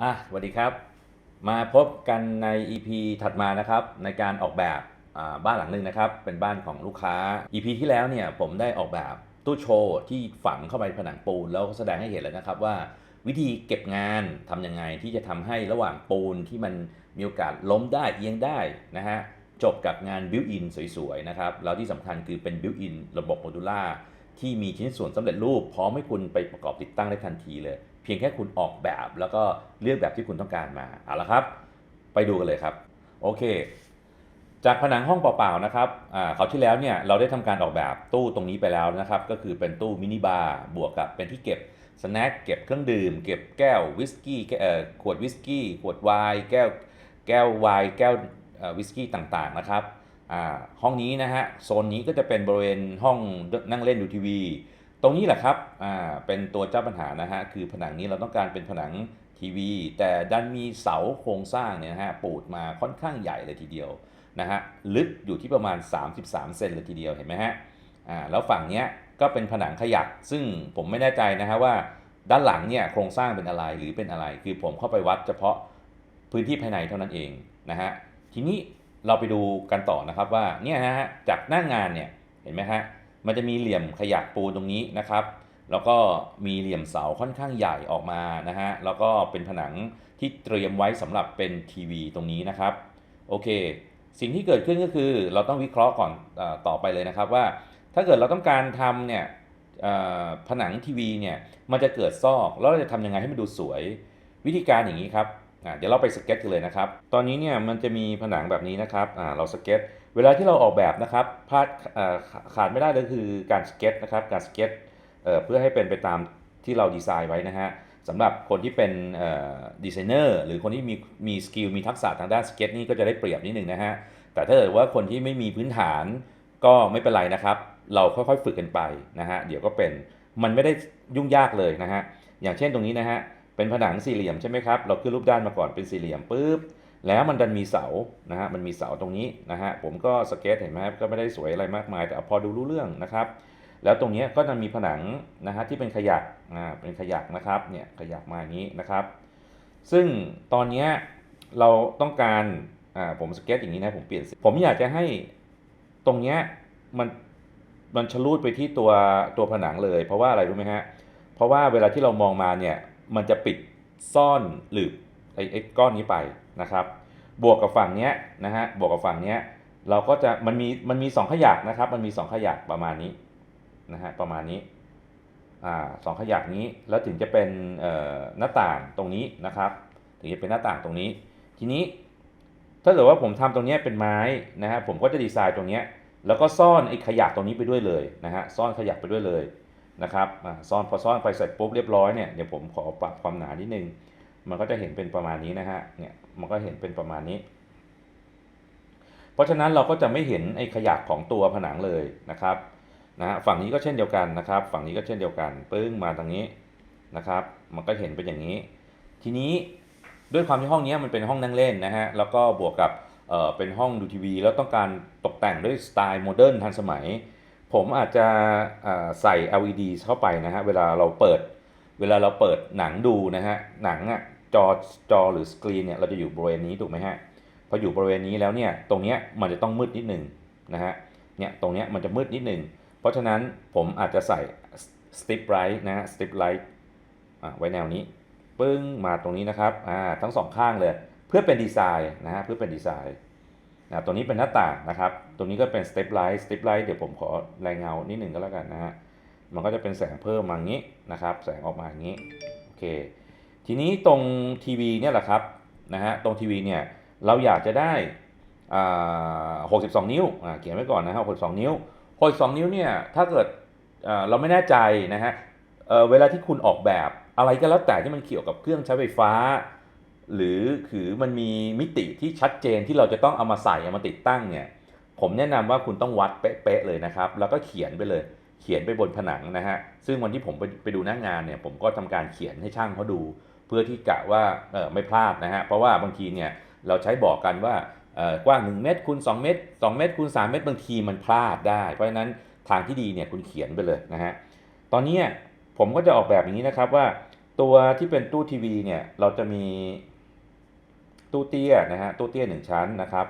อะสวัสดีครับ มาพบกันใน EP ถัดมานะครับ ในการออกแบบบ้านหลังหนึ่งนะครับ เป็นบ้านของลูกค้า EP ที่แล้วเนี่ยผมได้ออกแบบตู้โชว์ที่ฝังเข้าไปผนังปูน แล้วก็แสดงให้เห็นแล้วนะครับว่า วิธีเก็บงานทำยังไงที่จะทำให้ระหว่างปูนที่มันมีโอกาสล้มได้เอียงได้นะฮะจบกับงานบิวอินสวยๆนะครับแล้วที่สำคัญคือเป็นบิวอินระบบโมดูล่าที่มีชิ้นส่วนสำเร็จรูปพร้อมให้คุณไปประกอบติดตั้งได้ทันทีเลย เพียงแค่คุณออกแบบแล้วก็เลือกแบบที่คุณต้องการมาเอาละครับ ไปดูกันเลยครับ โอเค จากผนังห้องเปล่าๆนะครับอ่าที่แล้วเนี่ยเราได้ทำการออกแบบตู้ตรงนี้ไปแล้วนะครับ ก็คือเป็นตู้มินิบาร์บวกกับเป็นที่เก็บสแน็คเก็บเครื่องดื่ม เก็บแก้ววิสกี้ขวดวิสกี้ขวดไวน์แก้วแก้วไวน์แก้ววิสกี้ต่างๆนะครับห้องนี้นะฮะโซนนี้ก็จะเป็นบริเวณห้องนั่งเล่นดูทีวี ตรงนี้แหละครับอ่าเป็นตัวเจ้าปัญหานะฮะคือผนังนี้เราต้องการเป็นผนังทีวี แต่ดันมีเสาโครงสร้างเนี่ยนะฮะปูดมาค่อนข้างใหญ่เลยทีเดียวนะฮะลึกอยู่ที่ประมาณ 33 เซนเลยทีเดียวเห็นไหมฮะอ่าแล้วฝั่งเนี้ยก็เป็นผนังขยัก ซึ่งผมไม่แน่ใจนะฮะว่าด้านหลังเนี่ยโครงสร้างเป็นอะไรหรือเป็นอะไร คือผมเข้าไปวัดเฉพาะพื้นที่ภายในเท่านั้นเองนะฮะทีนี้เราไปดูกันต่อนะครับว่าเนี่ยนะฮะจากหน้างานเนี่ยเห็นไหมฮะ มันจะมีเหลี่ยมขยักปูตรงนี้นะครับ แล้วก็มีเหลี่ยมเสาค่อนข้างใหญ่ออกมานะฮะ แล้วก็เป็นผนังที่เตรียมไว้สำหรับเป็นทีวีตรงนี้นะครับ โอเค สิ่งที่เกิดขึ้นก็คือเราต้องวิเคราะห์ก่อนอต่อไปเลยนะครับว่า ถ้าเกิดเราต้องการทำเนี่ยผนังทีวีเนี่ยมันจะเกิดซอกแล้วเราจะทำยังไงให้มันดูสวย วิธีการอย่างนี้ครับเดี๋ยวเราไปสเก็ตกันเลยนะครับ ตอนนี้เนี่ยมันจะมีผนังแบบนี้นะครับเราสเก็ต เวลาที่เราออกแบบนะครับพลาดขาดไม่ได้เลยคือการสเก็ตนะครับการสเก็ตเเพื่อให้เป็นไปตามที่เราดีไซน์ไว้นะฮะสำหรับคนที่เป็นดีไซเนอร์หรือคนที่มีมีสกิลมีทักษะทางด้านสเก็ตนี่ก็จะได้เปรียบนิดนึงนะฮะแต่ถ้าเกิดว่าคนที่ไม่มีพื้นฐานก็ไม่เป็นไรนะครับ เราค่อยๆฝึกกันไปนะฮะเดี๋ยวก็เป็นมันไม่ได้ยุ่งยากเลยนะฮะอย่างเช่นตรงนี้นะฮะเป็นผนังสี่เหลี่ยมใช่ไหมครับเราขึ้นรูปด้านมาก่อนเป็นสี่เหลี่ยมปุ๊บ แล้วมันดันมีเสานะฮะมันมีเสาตรงนี้นะฮะผมก็สเก็ตเห็นไหมครับก็ไม่ได้สวยอะไรมากมาย แต่พอดูรู้เรื่องนะครับ แล้วตรงนี้ก็จะมีผนังนะฮะที่เป็นขยักอ่าเป็นขยักนะครับเนี่ยขยักมาอย่างนี้นะครับ ซึ่งตอนเนี้ยเราต้องการอ่าผมสเก็ตอย่างนี้นะผมเปลี่ยนสีผมอยากจะให้ตรงเนี้ยมันมันชะลูดไปที่ตัวตัวผนังเลย เพราะว่าอะไรรู้ไหมฮะเพราะว่าเวลาที่เรามองมาเนี่ยมันจะปิดซ่อนหลืบไอ้ไอ้ก้อนนี้ไป นะครับ บวกกับฝั่งเนี้ยนะฮะ บวกกับฝั่งเนี้ย เราก็จะมันมีมันมีสองขยักนะครับ มันมีสองขยักประมาณนี้นะฮะประมาณนี้อ่าสองขยักนี้แล้วถึงจะเป็นหน้าต่างตรงนี้นะครับ ถึงจะเป็นหน้าต่างตรงนี้ ทีนี้ถ้าเกิดว่าผมทำตรงนี้เป็นไม้นะฮะผมก็จะดีไซน์ตรงนี้แล้วก็ซ่อนไอ้ขยักตรงนี้ไปด้วยเลยนะฮะซ่อนขยักไปด้วยเลยนะครับอ่าซ่อนพอซ่อนไปเสร็จปุ๊บเรียบร้อยเนี่ยเดี๋ยวผมขอปรับความหนานิดนึง มันก็จะเห็นเป็นประมาณนี้นะฮะ เนี่ยมันก็เห็นเป็นประมาณนี้ เพราะฉะนั้นเราก็จะไม่เห็นไอ้ขยักของตัวผนังเลยนะครับนะฮะฝั่งนี้ก็เช่นเดียวกันนะครับ ฝั่งนี้ก็เช่นเดียวกัน ปึ้งมาตรงนี้นะครับ มันก็เห็นเป็นอย่างนี้ ทีนี้ด้วยความที่ห้องนี้มันเป็นห้องนั่งเล่นนะฮะ แล้วก็บวกกับเออเป็นห้องดูทีวี แล้วต้องการตกแต่งด้วยสไตล์โมเดิร์นทันสมัย ผมอาจจะใส่ LED เข้าไปนะฮะ เวลาเราเปิด เวลาเราเปิดหนังดูนะฮะ หนังอะ จอจอหรือสกรีนเนี่ยเราจะอยู่บริเวณนี้ถูกไหมฮะพออยู่บริเวณนี้แล้วเนี่ยตรงเนี้ยมันจะต้องมืดนิดหนึ่งนะฮะเนี่ยตรงเนี้ยมันจะมืดนิดหนึ่งเพราะฉะนั้นผมอาจจะใส่สติปไลท์นะฮะสติปไลท์ไว้แนวนี้ปึ้งมาตรงนี้นะครับอ่าทั้งสองข้างเลยเพื่อเป็นดีไซน์นะฮะเพื่อเป็นดีไซน์นะตรงนี้เป็นหน้าต่างนะครับตรงนี้ก็เป็นสเตปไลท์สเตปไลท์เดี๋ยวผมขอแรงเงานิดหนึ่งก็แล้วกันนะฮะ มันก็จะเป็นแสงเพิ่มมาอย่างนี้นะครับ แสงออกมาอย่างนี้ โอเค ทีนี้ตรงทีวีเนี่ยแหละครับนะฮะตรงทีวีเนี่ยเราอยากจะได้อ่า62นิ้วอ่าเขียนไว้ก่อนนะฮะ62นิ้ว62นิ้วเนี่ยถ้าเกิดเราไม่แน่ใจนะฮะเเวลาที่คุณออกแบบอะไรก็แล้วแต่ที่มันเกี่ยวกับเครื่องใช้ไฟฟ้า หรือคือมันมีมิติที่ชัดเจนที่เราจะต้องเอามาใส่เอามาติดตั้งเนี่ยผมแนะนำว่าคุณต้องวัดเป๊ะๆเลยนะครับ แล้วก็เขียนไปเลย เขียนไปบนผนังนะฮะซึ่งวันที่ผมไปไปดูหน้างงานเนี่ยผมก็ทำการเขียนให้ช่างเขาดู พื่อที่กะว่าไม่พลาดนะฮะเพราะว่าบางทีเนี่ยเราใช้บอกกันว่ากว้าง 1 เมตรคูณ2เมตร 2 เมตรคูณ3เมตรบางทีมันพลาดได้ เพราะฉะนั้นทางที่ดีเนี่ยคุณเขียนไปเลยนะฮะตอนนี้ผมก็จะออกแบบอย่างนี้นะครับว่าตัวที่เป็นตู้ทีวีเนี่ยเราจะมีตู้เตี้ยนะฮะตู้เตี้ยหนึ่งชั้นนะครับ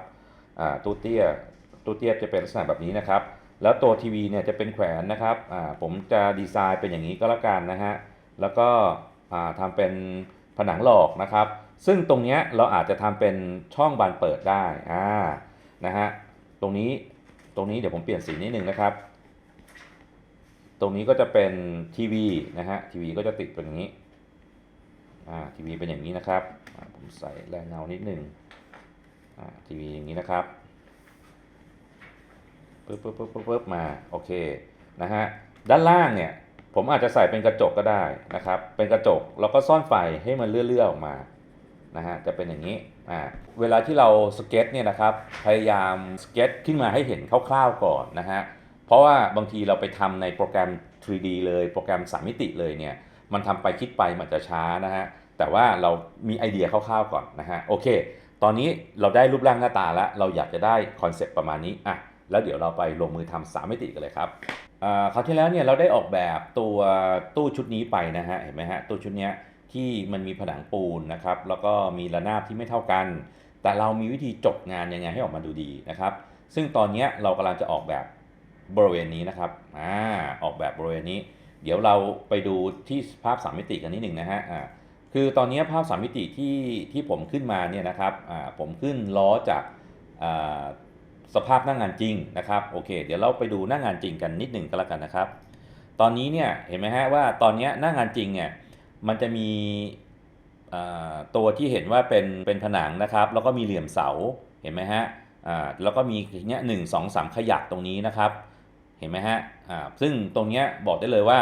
ตู้เตี้ยตู้เตี้ยจะเป็นลักษณะแบบนี้นะครับ แล้วตัวทีวีเนี่ยจะเป็นแขวนนะครับผมจะดีไซน์เป็นอย่างนี้ก็แล้วกันนะฮะแล้วก็ อ่าทำเป็นผนังหลอกนะครับ ซึ่งตรงเนี้ยเราอาจจะทำเป็นช่องบานเปิดได้อ่านะฮะตรงนี้ตรงนี้เดี๋ยวผมเปลี่ยนสีนิดนึงนะครับ ตรงนี้ก็จะเป็นทีวีนะฮะทีวีก็จะติดเป็นอย่างนี้อ่าทีวีเป็นอย่างนี้นะครับผมใส่แรงเงานิดนึงอ่าทีวีอย่างนี้นะครับปึ๊บปึ๊บปึ๊บปึ๊บปึ๊บมาโอเคนะฮะด้านล่างเนี่ย ผมอาจจะใส่เป็นกระจกก็ได้นะครับ เป็นกระจกแล้วก็ซ่อนไฟให้มันเลื่อยๆออกมานะฮะจะเป็นอย่างนี้อ่าเวลาที่เราสเก็ตเนี่ยนะครับพยายามสเก็ตขึ้นมาให้เห็นคร่าวๆก่อนนะฮะเพราะว่าบางทีเราไปทำในโปรแกรม 3D เลยโปรแกรม3มิติเลยเนี่ยมันทำไปคิดไปมันจะช้านะฮะแต่ว่าเรามีไอเดียคร่าวๆก่อนนะฮะโอเค ตอนนี้เราได้รูปร่างหน้าตาแล้วเราอยากจะได้คอนเซปต์ประมาณนี้อะแล้วเดี๋ยวเราไปลงมือทำ3มิติกันเลยครับ คราวที่แล้วเนี่ยเราได้ออกแบบตัวตู้ชุดนี้ไปนะฮะเห็นไหมฮะตู้ชุดเนี้ยที่มันมีผนังปูนนะครับแล้วก็มีระนาบที่ไม่เท่ากัน แต่เรามีวิธีจบงานยังไงให้ออกมาดูดีนะครับ ซึ่งตอนนี้เรากำลังจะออกแบบบริเวณนี้นะครับอ่าออกแบบบริเวณนี้ เดี๋ยวเราไปดูที่ภาพ3มิติกันนิดหนึ่งนะฮะอ่าคือตอนนี้ภาพ3มิติที่ที่ผมขึ้นมาเนี่ยนะครับอ่าผมขึ้นล้อจากอ่า สภาพหน้างงานจริงนะครับโอเค เดี๋ยวเราไปดูหน้างงานจริงกันนิดหนึ่งก็แล้วกันนะครับ ตอนนี้เนี่ยเห็นไหมฮะว่าตอนนี้หน้างงานจริงเนี่ยมันจะมีตัวที่เห็นว่าเป็นเป็นผนังนะครับ แล้วก็มีเหลี่ยมเสาเห็นไหมฮะแล้วก็มีเนี้ยหนึ่งสองสามขยักตรงนี้นะครับ เห็นไหมฮะซึ่งตรงเนี้ยบอกได้เลยว่า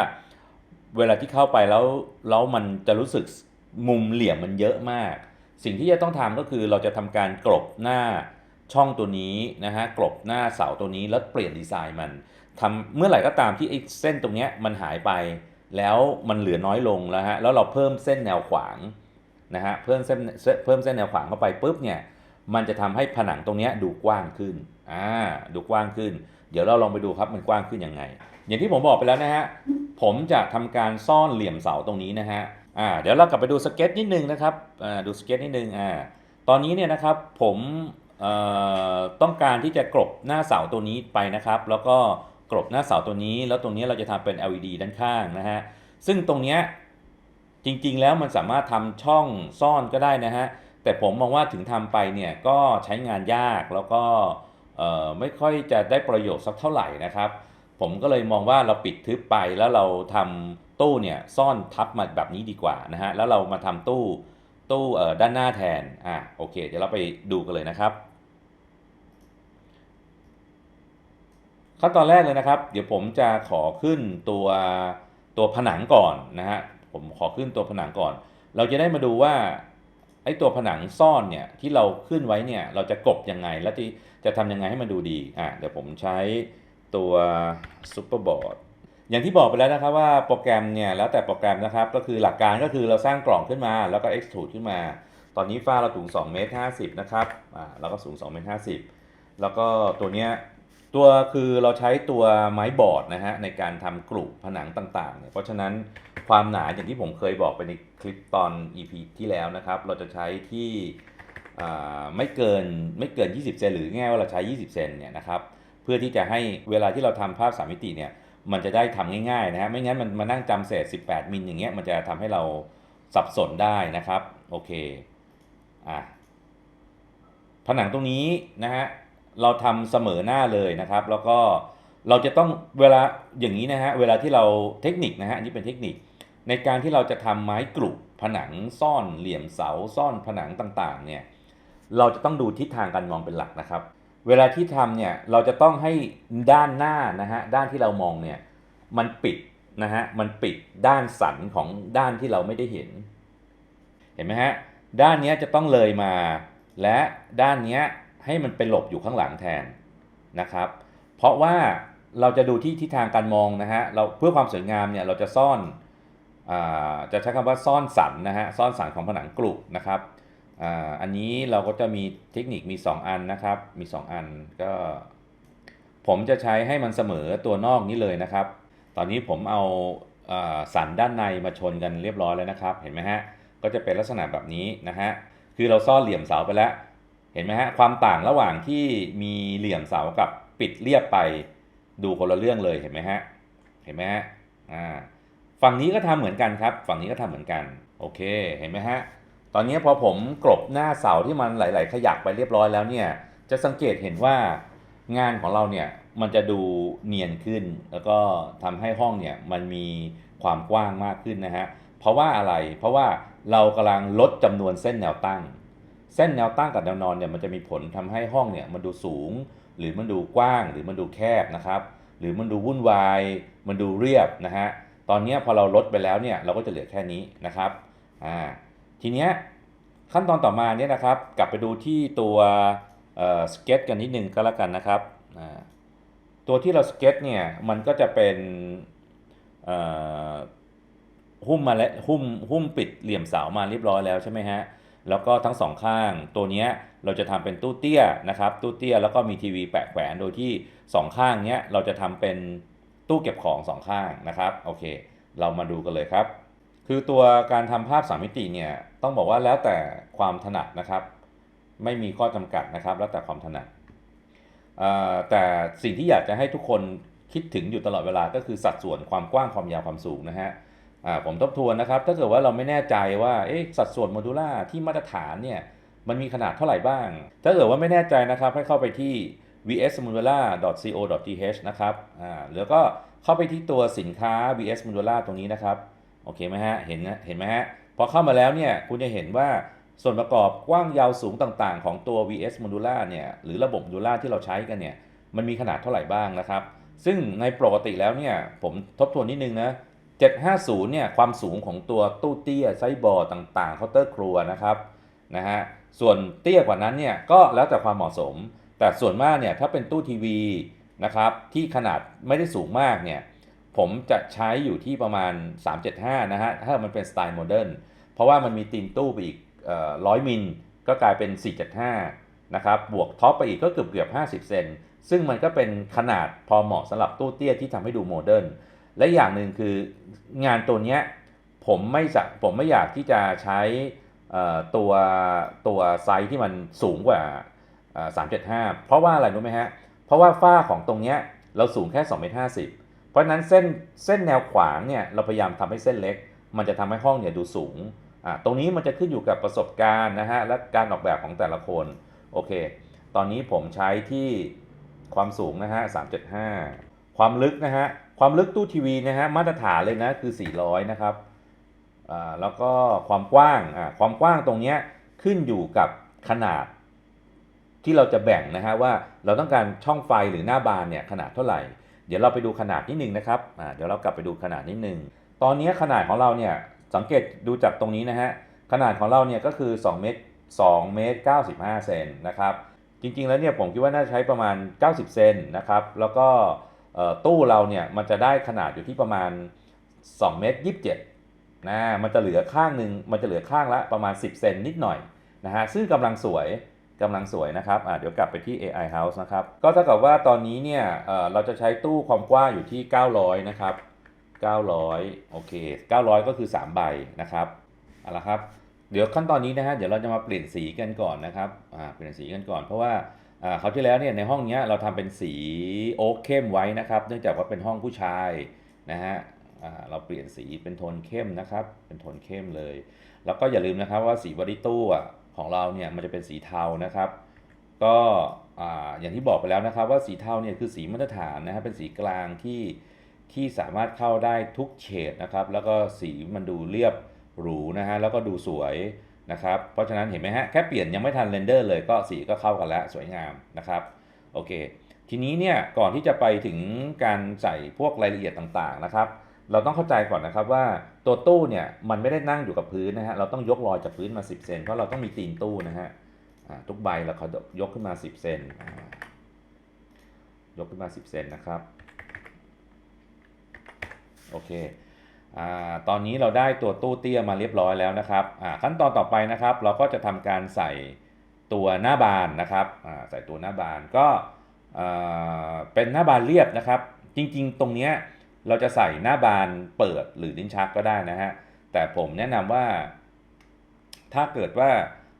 เวลาที่เข้าไปแล้วแล้วมันจะรู้สึกมุมเหลี่ยมมันเยอะมาก สิ่งที่จะต้องทำก็คือเราจะทำการกลบหน้า ช่องตัวนี้นะฮะกลบหน้าเสาตัวนี้แล้วเปลี่ยนดีไซน์มันทำเมื่อไหร่ก็ตามที่ไอ้เส้นตรงเนี้ยมันหายไป แล้วมันเหลือน้อยลงแล้วฮะแล้วเราเพิ่มเส้นแนวขวางนะฮะเพิ่มเส้นเพิ่มเส้นแนวขวางเข้าไปปุ๊บเนี่ยมันจะทำให้ผนังตรงนี้ดูกว้างขึ้นอ่าดูกว้างขึ้น เดี๋ยวเราลองไปดูครับมันกว้างขึ้นยังไง อย่างที่ผมบอกไปแล้วนะฮะผมจะทำการซ่อนเหลี่ยมเสาตรงนี้นะฮะอ่าเดี๋ยวเรากลับไปดูสเก็ตนิดนึงนะครับอ่าดูสเก็ตนิดนึงอ่าตอนนี้เนี่ยนะครับผม ต้องการที่จะกลบหน้าเสาตัวนี้ไปนะครับ แล้วก็กลบหน้าเสาตัวนี้ แล้วตรงนี้เราจะทำเป็น LED ด้านข้างนะฮะ ซึ่งตรงเนี้ยจริงๆแล้วมันสามารถทำช่องซ่อนก็ได้นะฮะ แต่ผมมองว่าถึงทำไปเนี่ยก็ใช้งานยากแล้วก็ไม่ค่อยจะได้ประโยชน์สักเท่าไหร่นะครับ ผมก็เลยมองว่าเราปิดทึบไปแล้วเราทำตู้เนี่ยซ่อนทับมาแบบนี้ดีกว่านะฮะ แล้วเรามาทำตู้ตู้ด้านหน้าแทน อะโอเค เดี๋ยวเราไปดูกันเลยนะครับ ขั้นตอนแรกเลยนะครับ เดี๋ยวผมจะขอขึ้นตัวตัวผนังก่อนนะฮะผมขอขึ้นตัวผนังก่อน เราจะได้มาดูว่าไอ้ตัวผนังซ่อนเนี่ยที่เราขึ้นไว้เนี่ยเราจะกบยังไงแล้วที่จะทำยังไงให้มันดูดีอะเดี๋ยวผมใช้ตัวซูเปอร์บอร์ดอย่างที่บอกไปแล้วนะครับว่าโปรแกรมเนี่ยแล้วแต่โปรแกรมนะครับก็คือหลักการก็คือเราสร้างกล่องขึ้นมาแล้วก็ extrude ขึ้นมา ตอนนี้ฝ้าเราสูง2เมตร50นะครับอ่าแล้วก็สูง2เมตร50แล้วก็ตัวเนี้ย ตัวคือเราใช้ตัวไม้บอร์ดนะฮะในการทำกลุ่ผนังต่างๆเนี่ยเพราะฉะนั้นความหนาอย่างที่ผมเคยบอกไปในคลิปตอน EP ที่แล้วนะครับ เราจะใช้ที่ไม่เกินไม่เกิน 20 เซนหรือง่ายว่าเราใช้ 20 เซนเนี่ยนะครับเพื่อที่จะให้เวลาที่เราทำภาพ3มิติเนี่ยมันจะได้ทำง่ายๆนะฮะไม่งั้นมันมานั่งจำเศษ 18 มิลอย่างเงี้ยมันจะทำให้เราสับสนได้นะครับโอเคอะผนังตรงนี้นะฮะ เราทำเสมอหน้าเลยนะครับ แล้วก็เราจะต้องเวลาอย่างนี้นะฮะเวลาที่เราเทคนิคนะฮะอันนี้เป็นเทคนิค ในการที่เราจะทำไม้กรุผนังซ่อนเหลี่ยมเสาซ่อนผนังต่างๆเนี่ยเราจะต้องดูทิศทางการมองเป็นหลักนะครับ เวลาที่ทำเนี่ยเราจะต้องให้ด้านหน้านะฮะด้านที่เรามองเนี่ยมันปิดนะฮะมันปิดด้านสันของด้านที่เราไม่ได้เห็น เห็นไหมฮะด้านเนี้ยจะต้องเลยมา และด้านเนี้ย ให้มันเป็นหลบอยู่ข้างหลังแทนนะครับ เพราะว่าเราจะดูที่ทิศทางการมองนะฮะเราเพื่อความสวยงามเนี่ยเราจะซ่อนอจะใช้คำว่าซ่อนสันนะฮะซ่อนสันของผนังกรุนะครับออันนี้เราก็จะมีเทคนิคมี 2 อันนะครับ มี 2 อันก็ ผมจะใช้ให้มันเสมอตัวนอกนี้เลยนะครับ ตอนนี้ผมเอาอ่อสันด้านในมาชนกันเรียบร้อยแล้วนะครับ เห็นไหมฮะก็จะเป็นลักษณะแบบนี้นะฮะคือเราซ่อนเหลี่ยมเสาไปแล้ว เห็นไหมฮะความต่างระหว่างที่มีเหลี่ยมเสากับปิดเรียบไปดูคนละเรื่องเลยเห็นไหมฮะเห็นไหมฮะอ่าฝั่งนี้ก็ทำเหมือนกันครับ ฝั่งนี้ก็ทำเหมือนกันโอเคเห็นไหมฮะตอนนี้พอผมกลบหน้าเสาที่มันไหลๆขยักไปเรียบร้อยแล้วเนี่ยจะสังเกตเห็นว่างานของเราเนี่ยมันจะดูเนียนขึ้น แล้วก็ทำให้ห้องเนี่ยมันมีความกว้างมากขึ้นนะฮะเพราะว่าอะไรเพราะว่าเรากำลังลดจำนวนเส้นแนวตั้ง เส้นแนวตั้งกับแนวนอนเนี่ยมันจะมีผลทำให้ห้องเนี่ยมันดูสูง หรือมันดูกว้าง หรือมันดูแคบนะครับหรือมันดูวุ่นวาย มันดูเรียบนะฮะตอนนี้พอเราลดไปแล้วเนี่ยเราก็จะเหลือแค่นี้นะครับอ่าทีเนี้ยขั้นตอนต่อมาเนี่ยนะครับกลับไปดูที่ตัวสเก็ตกันนิดนึงก็แล้วกันนะครับตัวที่เราสเก็ตเนี่ยมันก็จะเป็นหุ้มมาแล้วหุ้มหุ้มปิดเหลี่ยมเสามาเรียบร้อยแล้วใช่ไหมฮะ แล้วก็ทั้งสองข้างตัวเนี้ยเราจะทำเป็นตู้เตี้ยนะครับตู้เตี้ยแล้วก็มีทีวีแปะแขวนโดยที่สองข้างเนี้ยเราจะทำเป็นตู้เก็บของสองข้างนะครับโอเค เรามาดูกันเลยครับ คือตัวการทำภาพสามมิติเนี่ยต้องบอกว่าแล้วแต่ความถนัดนะครับ ไม่มีข้อจำกัดนะครับ แล้วแต่ความถนัดแต่สิ่งที่อยากจะให้ทุกคนคิดถึงอยู่ตลอดเวลาก็คือสัดส่วนความกว้างความยาวความสูงนะฮะ ผมทบทวนนะครับ ถ้าเกิดว่าเราไม่แน่ใจว่าเอ๊ะสัดส่วนโมดูล่าที่มาตรฐานเนี่ยมันมีขนาดเท่าไหร่บ้าง ถ้าเกิดว่าไม่แน่ใจนะครับให้เข้าไปที่ vsmodula.co.th นะครับอ่าแล้วก็เข้าไปที่ตัวสินค้า vs modula ตรงนี้นะครับ โอเคไหมฮะ เห็นเห็นไหมฮะ พอเข้ามาแล้วเนี่ยคุณจะเห็นว่าส่วนประกอบกว้างยาวสูงต่างๆ ของตัว vs modula เนี่ยหรือระบบ modula ที่เราใช้กันเนี่ยมันมีขนาดเท่าไหร่บ้างนะครับ ซึ่งในปกติแล้วเนี่ยผมทบทวนนิดนึงนะ 750เนี่ยความสูงของตัวตู้เตี้ยไซบอร์ต่างๆเคาน์เตอร์ครัวนะครับนะฮะส่วนเตี้ยกว่านั้นเนี่ยก็แล้วแต่ความเหมาะสม แต่ส่วนมากเนี่ยถ้าเป็นตู้ทีวีนะครับที่ขนาดไม่ได้สูงมากเนี่ยผมจะใช้อยู่ที่ประมาณ 375 นะฮะถ้ามันเป็นสไตล์โมเดิร์นเพราะว่ามันมีตีนตู้ไปอีกร้อยมิลก็กลายเป็น 475 นะครับบวกท็อปไปอีกก็เกือบเกือบ 50 เซนซึ่งมันก็เป็นขนาดพอเหมาะสำหรับตู้เตี้ยที่ทำให้ดูโมเดิร์น และอย่างหนึ่งคืองานตัวเนี้ยผมไม่จะผมไม่อยากที่จะใช้ตัวตัวไซส์ที่มันสูงกว่าเอ่อ375 เพราะว่าอะไรรู้ไหมฮะ เพราะว่าฝ้าของตรงเนี้ยเราสูงแค่2เมตร50 เพราะฉะนั้นเส้นเส้นแนวขวางเนี่ยเราพยายามทำให้เส้นเล็ก มันจะทำให้ห้องเนี่ยดูสูงอ่าตรงนี้มันจะขึ้นอยู่กับประสบการณ์นะฮะและการออกแบบของแต่ละคนโอเค ตอนนี้ผมใช้ที่ความสูงนะฮะ375 ความลึกนะฮะ ความลึกตู้ทีวีนะฮะมาตรฐานเลยนะคือ 400 นะครับอ่าแล้วก็ความกว้างอ่าความกว้างตรงเนี้ยขึ้นอยู่กับขนาด ที่เราจะแบ่งนะฮะว่าเราต้องการช่องไฟหรือหน้าบานเนี่ยขนาดเท่าไหร่ เดี๋ยวเราไปดูขนาดนิดนึงนะครับอ่าเดี๋ยวเรากลับไปดูขนาดนิดนึงตอนนี้ขนาดของเราเนี่ยสังเกตดูจากตรงนี้นะฮะขนาดของเราเนี่ยก็คือ2เมตร2เมตร95เซนนะครับจริงๆแล้วเนี่ยผมคิดว่าน่าใช้ประมาณ 90 เซนนะครับแล้วก็ ตู้เราเนี่ยมันจะได้ขนาดอยู่ที่ประมาณ 2 เมตร 27นะมันจะเหลือข้างหนึ่งมันจะเหลือข้างละประมาณ 10 เซนนิดหน่อยนะฮะซึ่งกำลังสวยกำลังสวยนะครับอะเดี๋ยวกลับไปที่ AI House นะครับ ก็เท่ากับว่าตอนนี้เนี่ยเเราจะใช้ตู้ความกว้างอยู่ที่ 900 นะครับ 900 โอเค 900 ก็คือ 3 ใบนะครับเอาละครับ เดี๋ยวขั้นตอนนี้นะฮะ เดี๋ยวเราจะมาเปลี่ยนสีกันก่อนนะครับ อ่า เปลี่ยนสีกันก่อน เพราะว่า อ่าคราที่แล้วเนี่ยในห้องเนี้ยเราทำเป็นสีโอ๊คเข้มไว้นะครับ เนื่องจากว่าเป็นห้องผู้ชายนะฮะอ่าเราเปลี่ยนสีเป็นโทนเข้มนะครับ เป็นโทนเข้มเลย แล้วก็อย่าลืมนะครับว่าสีบริตู้อะของเราเนี่ยมันจะเป็นสีเทานะครับ ก็อ่าอย่างที่บอกไปแล้วนะครับ ว่าสีเทาเนี่ยคือสีมาตรฐานนะฮะเป็นสีกลางที่ที่สามารถเข้าได้ทุกเฉดนะครับ แล้วก็สีมันดูเรียบหรูนะฮะแล้วก็ดูสวย นะครับ เพราะฉะนั้นเห็นไหมฮะ แค่เปลี่ยนยังไม่ทันเรนเดอร์เลยก็สีก็เข้ากันแล้วสวยงามนะครับโอเค ทีนี้เนี่ยก่อนที่จะไปถึงการใส่พวกรายละเอียดต่างๆนะครับ เราต้องเข้าใจก่อนนะครับว่าตัวตู้เนี่ยมันไม่ได้นั่งอยู่กับพื้นนะฮะเราต้องยกลอยจากพื้นมา 10 เซนเพราะเราต้องมีตีนตู้นะฮะทุกใบเราเขายกขึ้นมา 10 เซนยกขึ้นมา 10 เซนนะครับโอเค ตอนนี้เราได้ตัวตู้เตี้ยมาเรียบร้อยแล้วนะครับขั้นตอนต่อไปนะครับ เราก็จะทำการใส่ตัวหน้าบานนะครับใส่ตัวหน้าบานก็เป็นหน้าบานเรียบนะครับ จริงๆ ตรงนี้เราจะใส่หน้าบานเปิดหรือลิ้นชักก็ได้นะฮะแต่ผมแนะนำว่า ถ้าเกิดว่า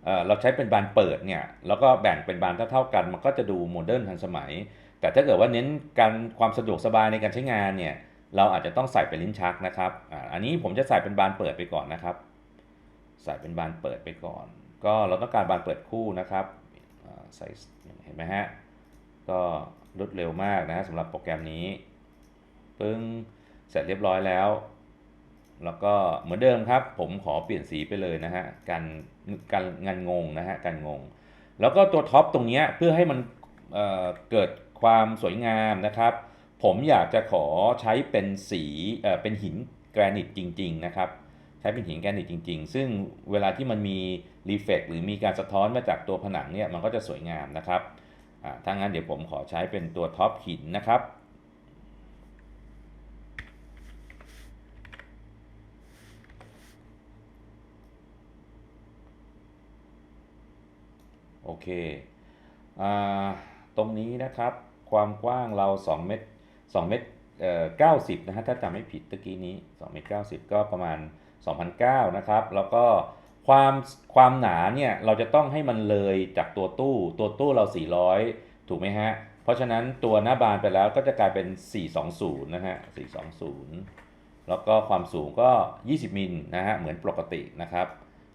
เอ่อเราใช้เป็นบานเปิดเนี่ยแล้วก็แบ่งเป็นบานเท่าๆกัน มันก็จะดูโมเดิร์นทันสมัย แต่ถ้าเกิดว่าเน้นการความสะดวกสบายในการใช้งานเนี่ย เราอาจจะต้องใส่เป็นลิ้นชักนะครับออันนี้ผมจะใส่เป็นบานเปิดไปก่อนนะครับ ใส่เป็นบานเปิดไปก่อน ก็เราต้องการบานเปิดคู่นะครับใส่เห็นไหมฮะ ก็รวดเร็วมากนะฮะสำหรับโปรแกรมนี้ ปึ้ง เสร็จเรียบร้อยแล้ว แล้วก็เหมือนเดิมครับ ผมขอเปลี่ยนสีไปเลยนะฮะกันกันงานงงนะฮะกันงง แล้วก็ตัวท็อปตรงนี้เพื่อให้มันเเกิดความสวยงามนะครับ ผมอยากจะขอใช้เป็นสีเอ่อเป็นหินแกรนิตจริง ๆ นะครับ ใช้เป็นหินแกรนิตจริง ๆ ซึ่งเวลาที่มันมีรีเฟกหรือมีการสะท้อนมาจากตัวผนังเนี่ยมันก็จะสวยงามนะครับอ่าถ้างั้นเดี๋ยวผมขอใช้เป็นตัวท็อปหินนะครับโอเคอาตรงนี้นะครับ ความกว้างเรา 2 เมตร 2เมตรเอ่อ90นะฮะถ้าจำไม่ผิดตะกี้นี้2เมตร90 ก็ประมาณ2,009นะครับ แล้วก็ความความหนาเนี่ยเราจะต้องให้มันเลยจากตัวตู้ตัวตู้เรา 400 ถูกไหมฮะ เพราะฉะนั้นตัวหน้าบานไปแล้วก็จะกลายเป็น 420 นะฮะ 420 แล้วก็ความสูงก็ 20 มิลนะฮะ เหมือนปกตินะครับ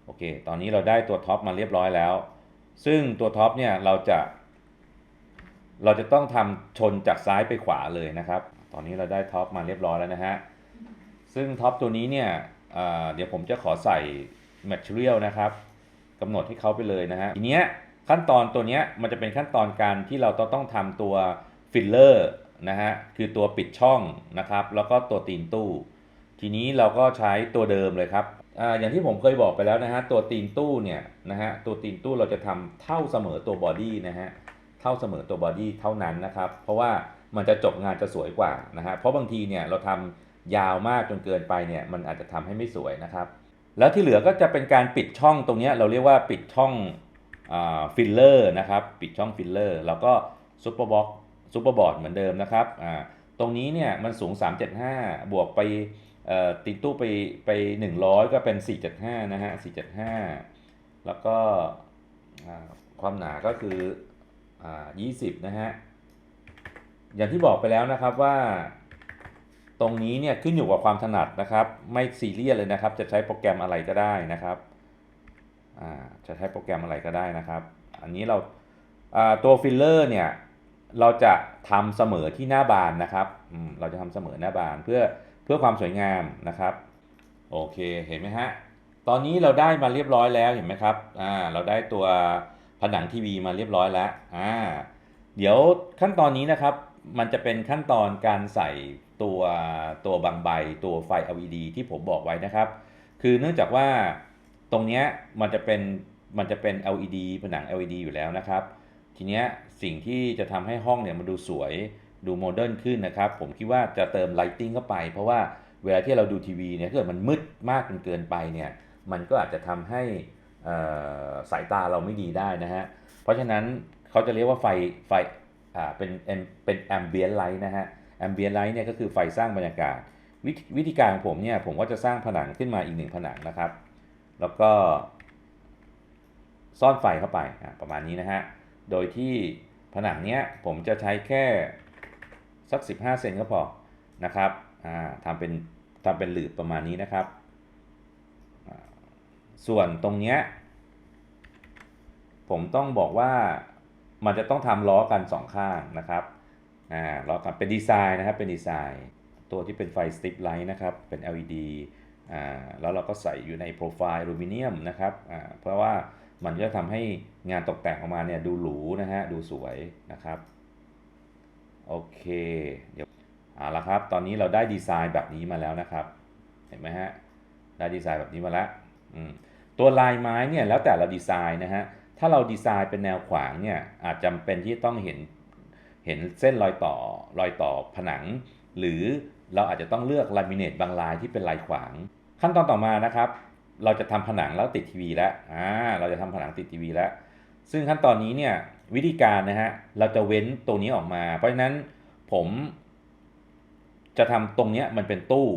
โอเค ตอนนี้เราได้ตัวท็อปมาเรียบร้อยแล้ว ซึ่งตัวท็อปเนี่ยเราจะ เราจะต้องทำชนจากซ้ายไปขวาเลยนะครับ ตอนนี้เราได้ท็อปมาเรียบร้อยแล้วนะฮะ ซึ่งท็อปตัวนี้เนี่ยเดี๋ยวผมจะขอใส่ Material นะครับกำหนดให้เขาไปเลยนะฮะ ทีเนี้ยขั้นตอนตัวเนี้ยมันจะเป็นขั้นตอนการที่เราต้องต้องทำตัวฟิลเลอร์นะฮะ คือตัวปิดช่องนะครับ แล้วก็ตัวตีนตู้ ทีนี้เราก็ใช้ตัวเดิมเลยครับออย่างที่ผมเคยบอกไปแล้วนะฮะ ตัวตีนตู้เนี่ยนะฮะ ตัวตีนตู้เราจะทำเท่าเสมอตัวบอดี้นะฮะ ท่าเสมอตัวบอดี้เท่านั้นนะครับ เพราะว่ามันจะจบงานจะสวยกว่านะฮะเพราะบางทีเนี่ยเราทำยาวมากจนเกินไปเนี่ยมันอาจจะทำให้ไม่สวยนะครับ แล้วที่เหลือก็จะเป็นการปิดช่องตรงนี้เราเรียกว่าปิดช่องฟิลเลอร์นะครับปิดช่องฟิลเลอร์แล้วก็ซุปเปอร์บ็อกซุปเปอร์บอร์ดเหมือนเดิมนะครับตรงนี้เนี่ยมันสูง 375 บวกไปติดตู้ไปไป 100 ก็เป็น 475 นะฮะ 475 แล้วก็ความหนาก็คือ อ่า20นะฮะ อย่างที่บอกไปแล้วนะครับว่า ตรงนี้เนี่ยขึ้นอยู่กับความถนัดนะครับ ไม่ซีเรียสเลยนะครับ จะใช้โปรแกรมอะไรก็ได้นะครับอ่าจะใช้โปรแกรมอะไรก็ได้นะครับ อันนี้เราอ่าตัวฟิลเลอร์เนี่ยเราจะทำเสมอที่หน้าบานนะครับอืมเราจะทำเสมอหน้าบานเพื่อเพื่อความสวยงามนะครับ โอเคเห็นไหมฮะตอนนี้เราได้มาเรียบร้อยแล้วเห็นไหมครับอ่าเราได้ตัว ผนังทีวีมาเรียบร้อยแล้วอ่าเดี๋ยวขั้นตอนนี้นะครับ มันจะเป็นขั้นตอนการใส่ตัวตัวบางใบตัวไฟ LED ที่ผมบอกไว้นะครับ คือเนื่องจากว่าตรงเนี้ยมันจะเป็นมันจะเป็น LED ผนัง LED อยู่แล้วนะครับ ทีเนี้ยสิ่งที่จะทำให้ห้องเนี่ยมันดูสวยดูโมเดิร์นขึ้นนะครับ ผมคิดว่าจะเติมไลติงเข้าไป เพราะว่าเวลาที่เราดูทีวีเนี่ยถ้าเกิดมันมืดมากจนเกินไปเนี่ย มันก็อาจจะทำให้ สายตาเราไม่ดีได้นะฮะ เพราะฉะนั้นเขาจะเรียกว่าไฟไฟเป็นเป็นแอมเบียนไลท์นะฮะแอมเบียนไลท์เนี่ยก็คือไฟสร้างบรรยากาศวิธีวิธีการของผมเนี่ยผมก็จะสร้างผนังขึ้นมาอีกหนึ่งผนังนะครับ แล้วก็ ซ่อนไฟเข้าไปประมาณนี้นะฮะ โดยที่ผนังเนี้ยผมจะใช้แค่สัก 15 เซนก็พอนะครับทำเป็นทำเป็นหลืบประมาณนี้นะครับ ส่วนตรงเนี้ยผมต้องบอกว่ามันจะต้องทำล้อกันสองข้างนะครับอ่าล้อกันเป็นดีไซน์นะครับเป็นดีไซน์ ตัวที่เป็นไฟสติปไลท์นะครับเป็น LED อ่าแล้วเราก็ใส่อยู่ในโปรไฟล์อลูมิเนียมนะครับอ่าเพราะว่ามันจะทำให้งานตกแต่งออกมาเนี่ยดูหรูนะฮะดูสวยนะครับโอเคเดี๋ยวเอาละครับ ตอนนี้เราได้ดีไซน์แบบนี้มาแล้วนะครับ เห็นไหมฮะได้ดีไซน์แบบนี้มาแล้วอืม ตัวลายไม้เนี่ยแล้วแต่เราดีไซน์นะฮะ ถ้าเราดีไซน์เป็นแนวขวางเนี่ยอาจจำเป็นที่ต้องเห็นเห็นเส้นรอยต่อรอยต่อผนัง หรือเราอาจจะต้องเลือกลามิเนตบางลายที่เป็นลายขวาง ขั้นตอนต่อมานะครับ เราจะทำผนังแล้วติดทีวีแล้วอ่าเราจะทำผนังติดทีวีแล้ว ซึ่งขั้นตอนนี้เนี่ยวิธีการนะฮะเราจะเว้นตัวนี้ออกมา เพราะฉะนั้นผมจะทำตรงเนี้ยมันเป็นตู้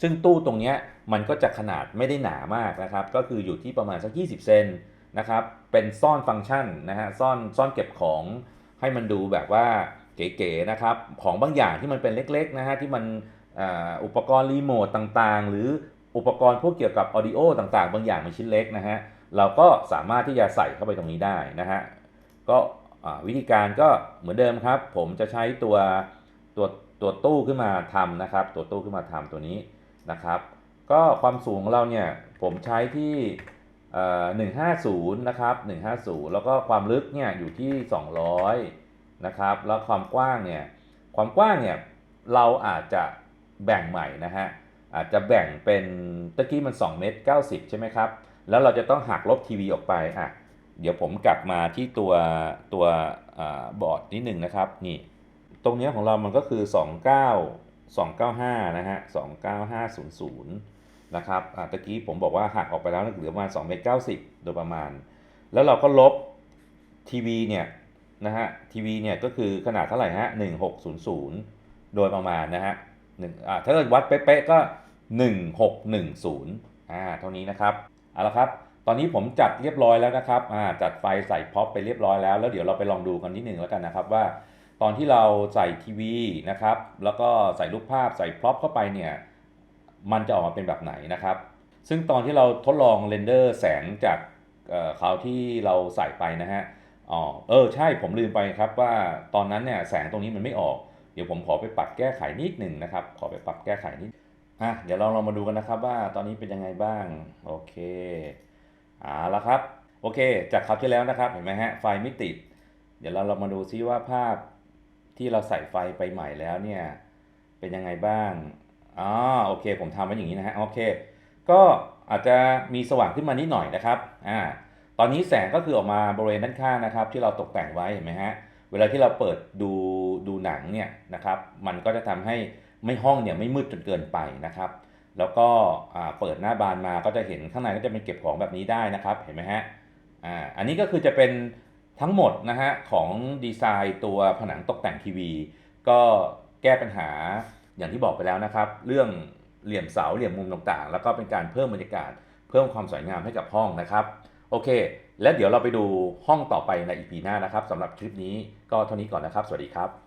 ซึ่งตู้ตรงนี้มันก็จะขนาดไม่ได้หนามากนะครับ ก็คืออยู่ที่ประมาณสัก 20 เซนนะครับ เป็นซ่อนฟังก์ชันนะฮะ ซ่อนซ่อนเก็บของให้มันดูแบบว่าเก๋ๆนะครับ ของบางอย่างที่มันเป็นเล็กๆนะฮะที่มันอ,อุปกรณ์รีโมทต่างๆ หรืออุปกรณ์พวกเกี่ยวกับออดิโอต่างๆ บางอย่างมันชิ้นเล็กนะฮะ เราก็สามารถที่จะใส่เข้าไปตรงนี้ได้นะฮะ ก็วิธีการก็เหมือนเดิมครับ ผมจะใช้ตัวตัวตัวตู้ขึ้นมาทำนะครับ ตัวตู้ขึ้นมาทำตัวนี้ นะครับ ก็ความสูงของเราเนี่ยผมใช้ที่เอ่อ150นะครับ150แล้วก็ความลึกเนี่ยอยู่ที่200นะครับแล้วความกว้างเนี่ยความกว้างเนี่ยเราอาจจะแบ่งใหม่นะฮะอาจจะแบ่งเป็นตะกี้มัน2เมตร90 ใช่ไหมครับ แล้วเราจะต้องหักลบทีวีออกไปอะเดี๋ยวผมกลับมาที่ตัวตัวอบอร์ดนิดหนึ่งนะครับนี่ตรงเนี้ยของเรามันก็คือ 29 295 นะฮะ 29500 นะครับอะตะกี้ผมบอกว่าหักออกไปแล้วเหลือประมาณ2เมตร90 โดยประมาณ แล้วเราก็ลบทีวีเนี่ยนะฮะทีวีเนี่ยก็คือขนาดเท่าไหร่ฮะ 1600 โดยประมาณนะฮะหนึ่งอ่าถ้าเกิดวัดเป๊ะๆก็ 1610 อ่า เท่านี้นะครับ เอาละครับ ตอนนี้ผมจัดเรียบร้อยแล้วนะครับ อ่า จัดไฟใส่พ็อปไปเรียบร้อยแล้ว แล้วเดี๋ยวเราไปลองดูกันนิดหนึ่งแล้วกันนะครับว่า ตอนที่เราใส่ทีวีนะครับ แล้วก็ใส่รูปภาพใส่พร็อพเข้าไปเนี่ย มันจะออกมาเป็นแบบไหนนะครับ ซึ่งตอนที่เราทดลองเรนเดอร์แสงจากเอ่อคราวที่เราใส่ไปนะฮะอ๋อเออใช่ผมลืมไปครับว่าตอนนั้นเนี่ยแสงตรงนี้มันไม่ออก เดี๋ยวผมขอไปปรับแก้ไขนิดหนึ่งนะครับ ขอไปปรับแก้ไขนิดอะเดี๋ยวเราลองมาดูกันนะครับว่าตอนนี้เป็นยังไงบ้าง โอเคเอาละครับ โอเค จากคราวที่แล้วนะครับ เห็นไหมฮะ ไฟไม่ติด เดี๋ยวเราเรามาดูซิว่าภาพ ที่เราใส่ไฟไปใหม่แล้วเนี่ยเป็นยังไงบ้างอ๋อโอเค ผมทำไว้อย่างนี้นะฮะโอเค ก็อาจจะมีสว่างขึ้นมานิดหน่อยนะครับอ่าตอนนี้แสงก็คือออกมาบริเวณด้านข้างนะครับ ที่เราตกแต่งไว้เห็นไหมฮะเวลาที่เราเปิดดูดูหนังเนี่ยนะครับมันก็จะทำให้ไม่ห้องเนี่ยไม่มืดจนเกินไปนะครับ แล้วก็อ่าเปิดหน้าบานมาก็จะเห็นข้างในก็จะเป็นเก็บของแบบนี้ได้นะครับเห็นไหมฮะอ่าอันนี้ก็คือจะเป็น ทั้งหมดนะฮะของดีไซน์ตัวผนังตกแต่งทีวี ก็แก้ปัญหาอย่างที่บอกไปแล้วนะครับ เรื่องเหลี่ยมเสาเหลี่ยมมุมต่างๆ แล้วก็เป็นการเพิ่มบรรยากาศ เพิ่มความสวยงามให้กับห้องนะครับ โอเค และเดี๋ยวเราไปดูห้องต่อไปในอีพีหน้านะครับสำหรับคลิปนี้ก็เท่านี้ก่อนนะครับ สวัสดีครับ